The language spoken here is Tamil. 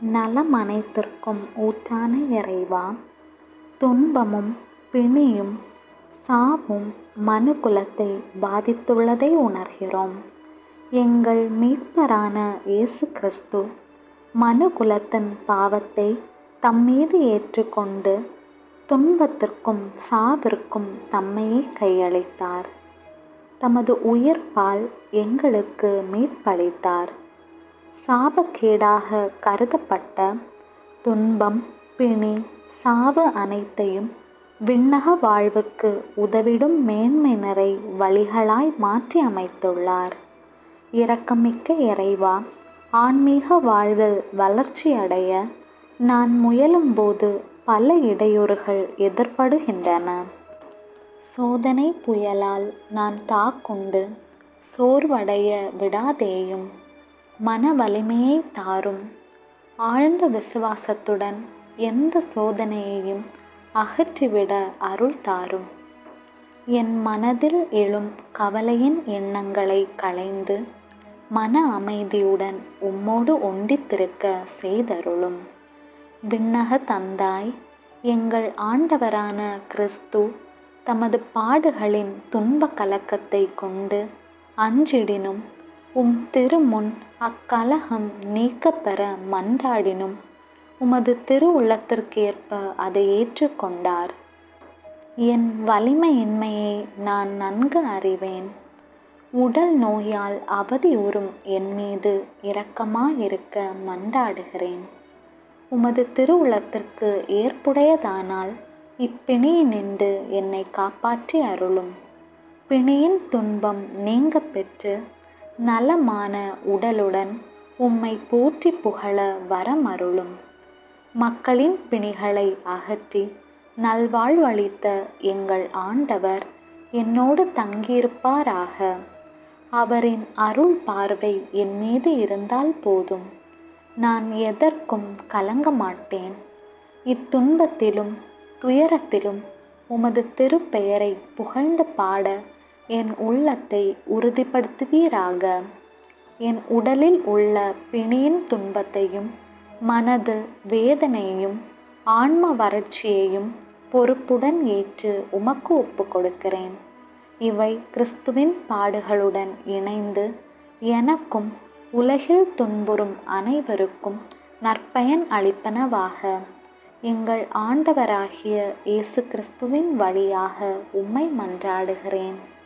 நலம் அனைத்திற்கும் ஊற்றான இறைவா. துன்பமும் பிணியும் சாவும் மனுகுலத்தை பாதித்துள்ளதை உணர்கிறோம். எங்கள் மீட்பரான இயேசு கிறிஸ்து மனுக்குலத்தின் பாவத்தை தம்மீது ஏற்றுக்கொண்டு துன்பத்திற்கும் சாவிற்கும் தம்மையே கையளித்தார். தமது உயிர்ப்பால் எங்களுக்கு மீட்பளித்தார். சாபக்கேடாக கருதப்பட்ட துன்பம் பிணி சாவு அனைத்தையும் விண்ணக வாழ்வுக்கு உதவிடும் மேன்மை நிறை வழிகளாய் மாற்றி அமைத்துள்ளார். இரக்கமிக்க இறைவா ஆன்மீக வாழ்வில் வளர்ச்சியடைய நான் முயலும்போது பல இடையூறுகள் எதிர்ப்படுகின்றன சோதனை புயலால் நான் தாக்குண்டு சோர்வடைய விடாதேயும் மன வலிமையை தாரும். ஆழ்ந்த விசுவாசத்துடன் எந்த சோதனையையும் அகற்றிவிட அருள் தாரும். என் மனதில் எழும் கவலையின் எண்ணங்களை களைந்து மன அமைதியுடன் உம்மோடு ஒண்டித்திருக்க செய்தருளும். விண்ணக தந்தாய் எங்கள் ஆண்டவரான கிறிஸ்து தமது பாடுகளின் துன்ப கலக்கத்தை கொண்டு அஞ்சிடினும் உம் திருமுன் அக்கலகம் நீக்கப்பெற மன்றாடினும் உமது திருவுள்ளத்திற்கேற்ப அதை ஏற்றுக்கொண்டார். என் வலிமையின்மையை நான் நன்கு அறிவேன். உடல் நோயால் அவதியுறும் என் மீது இரக்கமாயிருக்க மன்றாடுகிறேன். உமது திருவுளத்திற்கு ஏற்புடையதானால் இப்பிணியினின்று என்னை காப்பாற்றி அருளும். பிணியின் துன்பம் நீங்க பெற்று நலமான உடலுடன் உம்மை போற்றி புகழ வரமருளும். மக்களின் பிணிகளை அகற்றி நல்வாழ்வளித்த எங்கள் ஆண்டவர் என்னோடு தங்கியிருப்பாராக. அவரின் அருள் பார்வை என் மீது இருந்தால் போதும். நான் எதற்கும் கலங்க மாட்டேன் இத்துன்பத்திலும் துயரத்திலும் உமது திருப்பெயரை புகழ்ந்து பாட என் உள்ளத்தை உறுதிப்படுத்துவீராக. என் உடலில் உள்ள பிணியின் துன்பத்தையும் மனது வேதனையும் ஆன்ம வறட்சியையும் பொறுப்புடன் ஏற்று உமக்கு ஒப்பு கொடுக்கிறேன். இவை கிறிஸ்துவின் பாடுகளுடன் இணைந்து எனக்கும் உலகில் துன்புறும் அனைவருக்கும் நற்பயன் அளிப்பனவாக. எங்கள் ஆண்டவராகிய இயேசு கிறிஸ்துவின் வழியாக உம்மை மன்றாடுகிறேன்.